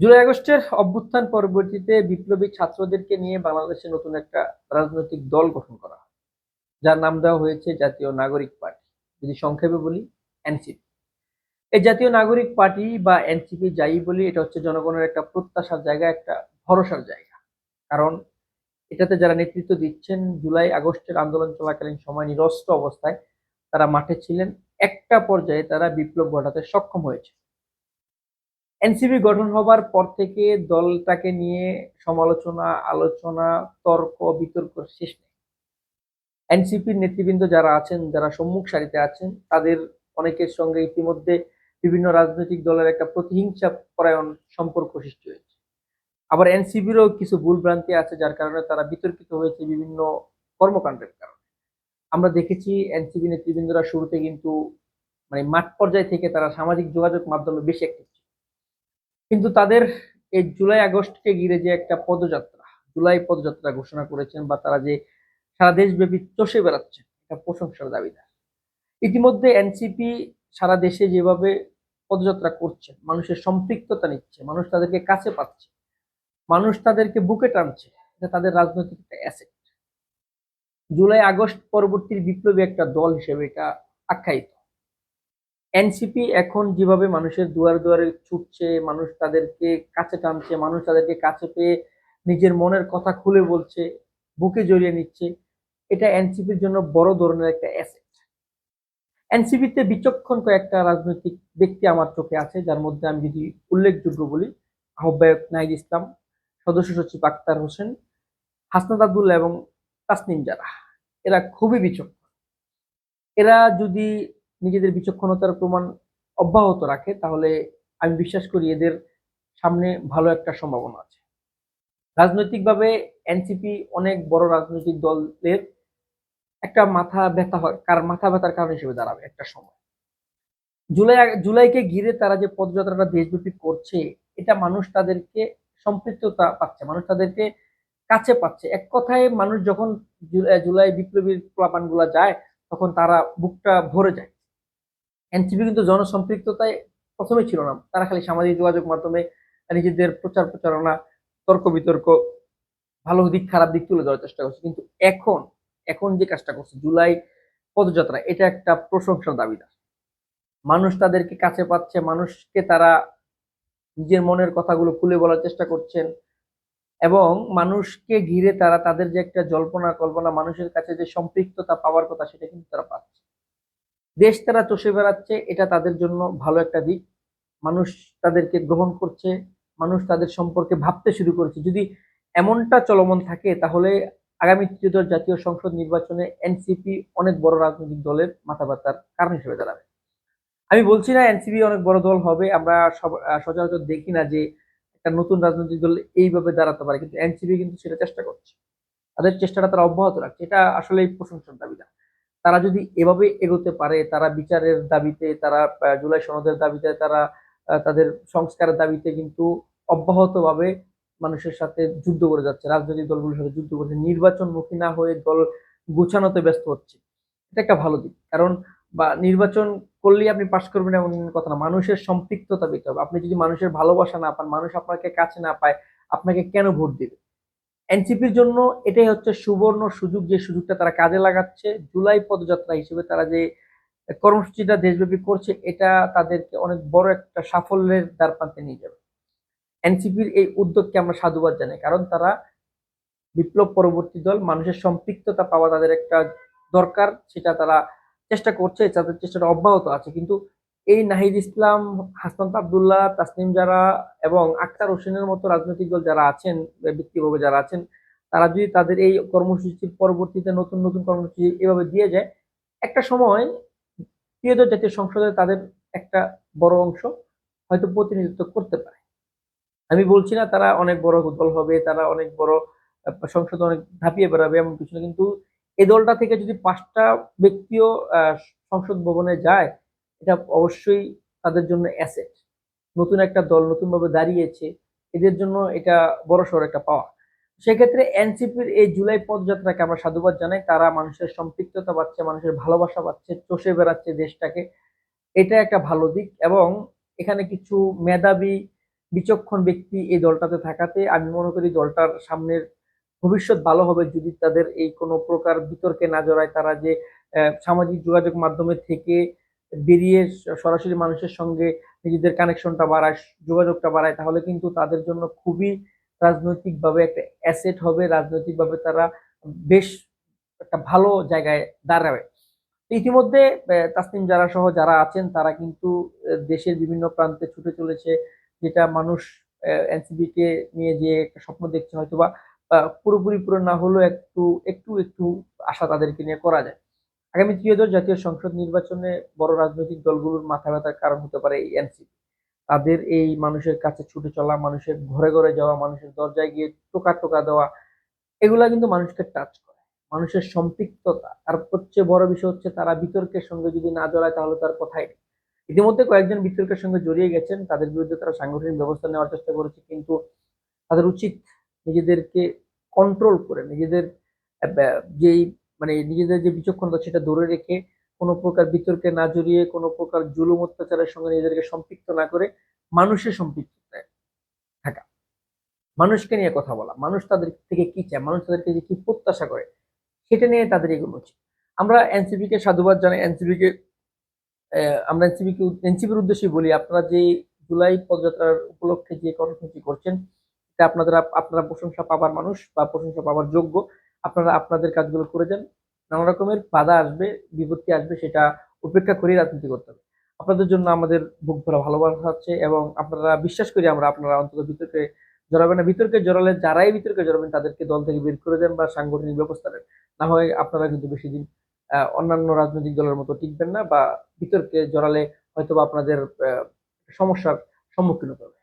জুলাই আগস্টের অভ্যুত্থান পরবর্তীতে বিপ্লবী ছাত্রদেরকে নিয়ে বাংলাদেশে নতুন একটা রাজনৈতিক দল গঠন করা হয়, যার নাম দেওয়া হয়েছে জাতীয় নাগরিক পার্টি। যদি সংক্ষেপে বলি, এনসিপি। এই জাতীয় নাগরিক পার্টি বা এনসিপি যাই বলি, এটা হচ্ছে জনগণের একটা প্রত্যাশার জায়গা, একটা ভরসার জায়গা। কারণ এটাতে যারা নেতৃত্ব দিচ্ছেন, জুলাই আগস্টের আন্দোলন চলাকালীন সময় নিরস্ত্র অবস্থায় তারা মাঠে ছিলেন। একটা পর্যায়ে তারা বিপ্লব ঘটাতে সক্ষম হয়েছে। এনসিপি গঠন হবার পর থেকে দলটাকে নিয়ে সমালোচনা, আলোচনা, তর্ক, বিতর্ক শেষ নেই। এনসিপির নেতৃবৃন্দ যারা আছেন, যারা সম্মুখ সারিতে আছেন, তাদের অনেকের সঙ্গে ইতিমধ্যে বিভিন্ন রাজনৈতিক দলের একটা প্রতিহিংসা পরায়ণ সম্পর্ক সৃষ্টি হয়েছে। আবার এনসিপিরও কিছু ভুল ভ্রান্তি আছে, যার কারণে তারা বিতর্কিত হয়েছে বিভিন্ন কর্মকাণ্ডের কারণে। আমরা দেখেছি এনসিপি নেতৃবৃন্দরা শুরুতে কিন্তু মানে মাঠ পর্যায় থেকে তারা সামাজিক যোগাযোগ মাধ্যমে বেশি ছিল কিন্তু তাদের এই জুলাই আগস্টকে ঘিরে যে একটা পদযাত্রা, জুলাই পদযাত্রা ঘোষণা করেছেন বা তারা যে সারা দেশব্যাপী চষে বেড়াচ্ছে, এটা প্রশংসার দাবিদার। ইতিমধ্যে এনসিপি সারা দেশে যেভাবে পদযাত্রা করছে, মানুষের সম্পৃক্ততা নিচ্ছে, মানুষ তাদেরকে কাছে পাচ্ছে, মানুষ তাদেরকে বুকে টানছে, এটা তাদের রাজনৈতিক একটা অ্যাসেট জুলাই আগস্ট পরবর্তী বিপ্লবী একটা দল হিসেবে এটা আখ্যায়িত। এনসিপি এখন যেভাবে মানুষের দুয়ার দুয়ারে ছুটছে, মানুষ তাদেরকে কাছে টানছে, মানুষ তাদেরকে কাছে পেয়ে নিজের মনের কথা খুলে বলছে, বুকে জড়িয়ে নিচ্ছে, এটা এনসিপির জন্য বড় ধরনের একটা অ্যাসেট এনসিপিতে বিচক্ষণ কয়েকটা রাজনৈতিক ব্যক্তি আমার চোখে আছে, যার মধ্যে আমি যদি উল্লেখযোগ্য বলি, আহ্বায়ক নাহিদ ইসলাম, সদস্য সচিব আক্তার হোসেন, হাসনাত আবদুল্লাহ এবং তাসনিম যারা এরা খুবই বিচক্ষণ। এরা যদি নিজেদের বিচক্ষণতার প্রমাণ অব্যাহত রাখে, তাহলে আমি বিশ্বাস করি এদের সামনে ভালো একটা সম্ভাবনা আছে। রাজনৈতিকভাবে এনসিপি অনেক বড় রাজনৈতিক দলের একটা মাথা ব্যথা হয়, কার মাথা ব্যথার কারণ হিসেবে দাঁড়াবে একটা সময়। জুলাই, জুলাইকে ঘিরে তারা যে পদযাত্রাটা দেশব্যাপী করছে, এটা মানুষ তাদেরকে সম্পৃক্ততা পাচ্ছে, মানুষ তাদেরকে কাছে পাচ্ছে। এক কথায় মানুষ যখন জুলাই বিপ্লবীর প্লাপানগুলা যায়, তখন তারা বুকটা ভরে যায়। এনসিপি কিন্তু জনসম্পৃক্ততায় প্রথমে ছিল না। তারা খালি সামাজিক যোগাযোগ মাধ্যমে নিজেদের প্রচার প্রচারণা, তর্ক বিতর্ক, ভালো দিক, খারাপ দিক তুলে ধরার চেষ্টা করছে। কিন্তু এখন এখন যে কাজটা করছে, জুলাই পদযাত্রা, এটা একটা প্রশংসার দাবিদার। মানুষ তাদেরকে কাছে পাচ্ছে, মানুষকে তারা নিজের মনের কথাগুলো খুলে বলার চেষ্টা করছেন এবং মানুষকে ঘিরে তারা তাদের যে একটা জল্পনা কল্পনা মানুষের কাছে যে সম্পৃক্ততা পাওয়ার কথা, সেটা কিন্তু তারা পাচ্ছে। দেশ তারা চষে বেড়াচ্ছে, এটা তাদের জন্য ভালো একটা দিক। মানুষ তাদেরকে গ্রহণ করছে, মানুষ তাদের সম্পর্কে ভাবতে শুরু করেছে। যদি এমনটা চলমান থাকে, তাহলে আগামী তৃতীয় জাতীয় সংসদ নির্বাচনে এনসিপি অনেক বড় রাজনৈতিক দলের মাথা ব্যথার কারণ হিসেবে দাঁড়াবে। আমি বলছি না এনসিপি অনেক বড় দল হবে, আমরা সচরাচর দেখি না যে একটা নতুন রাজনৈতিক দল এইভাবে দাঁড়াতে পারে, কিন্তু এনসিপি কিন্তু সেটা চেষ্টা করছে। তাদের চেষ্টাটা তারা অব্যাহত রাখছে, এটা আসলে প্রশংসার দাবিদার। তারা যদি এভাবে এগোতে পারে, তারা বিচারের দাবিতে, তারা জুলাই সনদের দাবিতে, তারা তাদের সংস্কারের দাবিতে কিন্তু অব্যাহতভাবে মানুষের সাথে যুদ্ধ করে যাচ্ছে, রাজনৈতিক দলগুলোর সাথে যুদ্ধ করছে নির্বাচনমুখী না হয়ে দল গুছানোতে ব্যস্ত হচ্ছে। এটা একটা ভালো দিক, কারণ, বা, নির্বাচন করলেই আপনি পাশ করবেন এমন কথা না, মানুষের সম্পৃক্ততা পেতে হবে। আপনি যদি মানুষের ভালোবাসা না পান, মানুষ আপনাকে কাছে না পায়, আপনাকে কেন ভোট দিবে? এনসিপির জন্য এটাই হচ্ছে সুবর্ণ সুযোগ যে সুযোগটা তারা কাজে লাগাচ্ছে। জুলাই পদযাত্রা হিসেবে তারা যে কর্মসূচিটা দেশব্যাপী করছে, এটা তাদেরকে অনেক বড় একটা সাফল্যের দ্বার প্রান্তে নিয়ে যাবে। এনসিপির এই উদ্যোগকে আমরা সাধুবাদ জানাই, কারণ তারা বিপ্লব পরবর্তী দল, মানুষের সম্পৃক্ততা পাওয়া তাদের একটা দরকার, সেটা তারা চেষ্টা করছে, তাদের চেষ্টাটা অব্যাহত আছে। কিন্তু এই নাহিদ ইসলাম হাসনাত আবদুল্লাহ, তাসনিম যারা এবং আক্তার হোসেনের মতো রাজনৈতিক দল যারা আছেন ব্যক্তিভাবে যারা আছেন, তারা যদি তাদের এই কর্মসূচির পরবর্তীতে নতুন নতুন কর্মসূচি এভাবে দিয়ে যায়, একটা সময় প্রিয় জাতীয় সংসদে তাদের একটা বড় অংশ হয়তো প্রতিনিধিত্ব করতে পারে। আমি বলছি না তারা অনেক বড় দল হবে, তারা অনেক বড় সংসদ অনেক ধাপিয়ে বেড়াবে এমন কিছু না, কিন্তু এই দলটা থেকে যদি পাঁচটা ব্যক্তিও সংসদ ভবনে যায় এটা অবশ্যই তাদের জন্য অ্যাসেট নতুন একটা দল নতুনভাবে দাঁড়িয়েছে, এদের জন্য এটা বড় সড় একটা পাওয়া সেক্ষেত্রে এনসিপির এই জুলাই পদযাত্রাকে আমরা সাধুবাদ জানাই। তারা মানুষের সম্পৃক্ততা পাচ্ছে মানুষের ভালোবাসা পাচ্ছে চষে বেড়াচ্ছে দেশটাকে। এটা একটা ভালো দিক এবং এখানে কিছু মেধাবী, বিচক্ষণ ব্যক্তি এই দলটাতে থাকাতে আমি মনে করি দলটার সামনের ভবিষ্যৎ ভালো হবে যদি তাদের এই কোনো প্রকার বিতর্কে না জড়ায়। তারা যে সামাজিক যোগাযোগ মাধ্যমে থেকে বেরিয়ে সরাসরি মানুষের সঙ্গে নিজেদের কানেকশনটা বাড়ায়, যোগাযোগটা বাড়ায়, তাহলে কিন্তু তাদের জন্য খুবই রাজনৈতিকভাবে একটা অ্যাসেট হবে, রাজনৈতিকভাবে তারা বেশ একটা ভালো জায়গায় দাঁড়াবে। ইতিমধ্যে তাসনিম জারা সহ যারা আছেন, তারা কিন্তু দেশের বিভিন্ন প্রান্তে ছুটে চলেছে, যেটা মানুষ এনসিবি কে নিয়ে যে একটা স্বপ্ন দেখছে হয়তো বা পুরোপুরি পুরো না হলেও একটু একটু একটু আশা তাদেরকে নিয়ে করা যায়। আগামী ত্রিয়োদশ জাতীয় সংসদ নির্বাচনে বড় রাজনৈতিক দলগুলোর মাথা ব্যথার কারণ হতে পারে এই এনসিপি। তাদের এই মানুষের কাছে ছুটে চলা, মানুষের ঘরে ঘরে যাওয়া, মানুষের দরজায় গিয়ে টোকা টোকা দেওয়া, এগুলা কিন্তু মানুষকে টাচ করে। মানুষের সম্পৃক্ততা আর সবচেয়ে বড় বিষয় হচ্ছে তারা বিতর্কের সঙ্গে যদি না জড়ায় তাহলে তার কথাই নেই। ইতিমধ্যে কয়েকজন বিতর্কের সঙ্গে জড়িয়ে গেছেন, তাদের বিরুদ্ধে তারা সাংগঠনিক ব্যবস্থা নেওয়ার চেষ্টা করেছে, কিন্তু তাদের উচিত নিজেদেরকে কন্ট্রোল করে, নিজেদের যেই মানে নিজেদের যে বিচক্ষণতা সেটা ধরে রেখে কোনো প্রকার বিতর্কে না জড়িয়ে কোনো প্রকার জুলুম অত্যাচারের সঙ্গে নিজেদেরকে সম্পৃক্ত না করে মানুষের সম্পৃক্ততায় থাকা। মানুষকে নিয়ে কথা বলা মানুষ তাদের থেকে কি চায় মানুষ তাদেরকে যে কি প্রত্যাশা করে সেটা নিয়ে তাদের এগুলো উচিত। আমরা এনসিপি কে সাধুবাদ জানাই এনসিপি কে আহ, আমরা এনসিপি কে এনসিপির উদ্দেশ্যে বলি আপনারা যে জুলাই পদযাত্রার উপলক্ষে যে কর্মসূচি করছেন এটা আপনাদের আপনারা প্রশংসা পাবার মানুষ বা প্রশংসা পাবার যোগ্য। আপনারা আপনাদের কাজগুলো করে যান। নানা রকমের বাধা আসবে, বিপত্তি আসবে, সেটা উপেক্ষা করে রাজনীতি করতে হবে। আপনাদের জন্য আমাদের বুক ভরা ভালোবাসা আছে এবং আপনারা বিশ্বাস করি আমরা আপনারা অন্তত বিতর্কে জড়াবেন না। বিতর্কে জড়ালে যারাই বিতর্কে জড়াবেন, তাদেরকে দল থেকে বের করে দেন বা সাংগঠনিক ব্যবস্থা নেন। না হয় আপনারা কিন্তু বেশি দিন অন্যান্য রাজনৈতিক দলের মতো টিকবেন না বা বিতর্কে জড়ালে হয়তো আপনাদের সমস্যার সম্মুখীন হতে হবে।